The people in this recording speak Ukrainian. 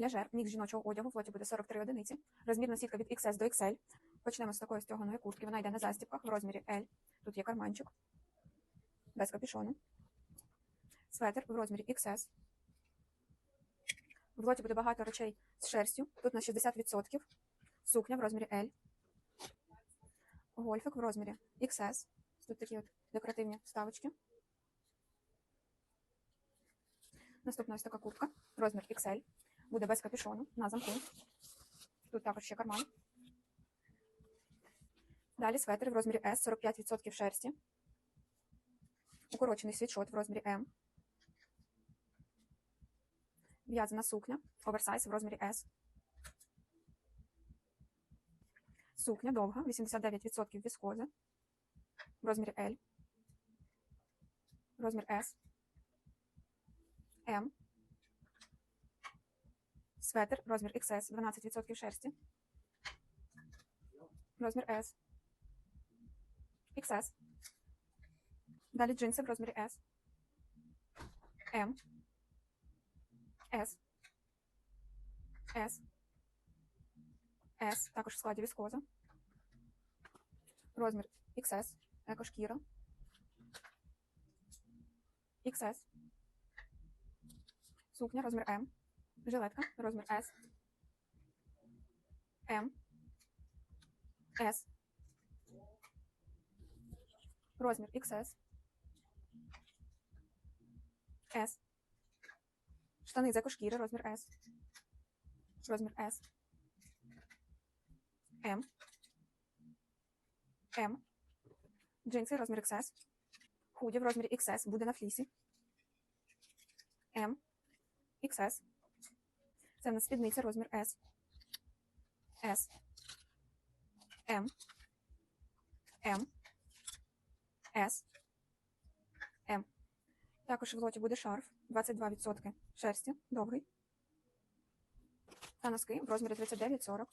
Ляжер, мікс жіночого одягу, в лоті буде 43 одиниці. Розмірна сітка від XS до XL. Почнемо з такої стяганої куртки. Вона йде на застібках в розмірі L. Тут є карманчик. Без капюшону. Светр в розмірі XS. В лоті буде багато речей з шерстю. Тут на 60%. Сукня в розмірі L. Гольфик в розмірі XS. Тут такі от декоративні вставочки. Наступна ось така куртка. Розмір XL. Буде без капюшону на замку. Тут також ще карман. Далі светр в розмірі S, 45% шерсті. Укорочений світшот в розмірі М. В'язана сукня. Оверсайз в розмірі S. Сукня довга, 89% віскози. В розмірі L. Розмір S. М. Светр, розмір XS, 12% шерсті. Розмір S. XS. Далі джинси в розмірі S. М. S. S. S. Також в складі віскоза. Розмір XS. Екошкіра. XS. Сукня розмір М. Жилетка розмір S. М. S. Розмір XS. S. Штани з екошкіри, розмір S. Розмір S. М. М. Джинси розмір XS. Худі в розмірі XS буде на флісі. М. XS. Це в нас спідниця розмір S. S. М. М. С. М. Також в лоті буде шарф 22% шерсті, довгий. Та носки в розмірі 39-40.